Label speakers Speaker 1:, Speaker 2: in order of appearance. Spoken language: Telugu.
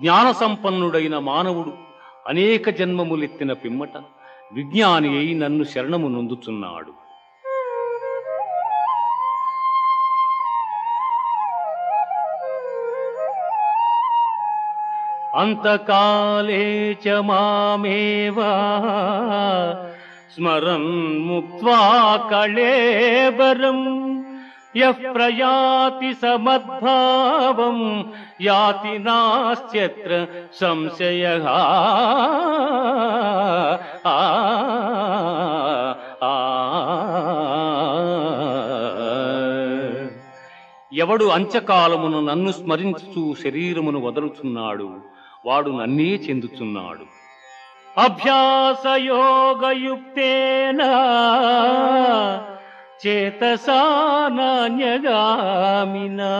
Speaker 1: జ్ఞాన సంపన్నుడైన మానవుడు అనేక జన్మములెత్తిన పిమ్మట విజ్ఞాని అయి నన్ను శరణము నొందుచున్నాడు. అంతకాలే చ మామేవా స్మరన్ ముక్వా కళేబరం. యః ప్రయాతి సమద్భావం యాతి నాస్త్యత్ర సంశయ ఎవడు అంచకాలమును నన్ను స్మరించుచు శరీరమును వదలుచున్నాడు వాడు నన్నే చెందుచున్నాడు. అభ్యాసయోగయుక్తేనా चेतसा नान्यगामिना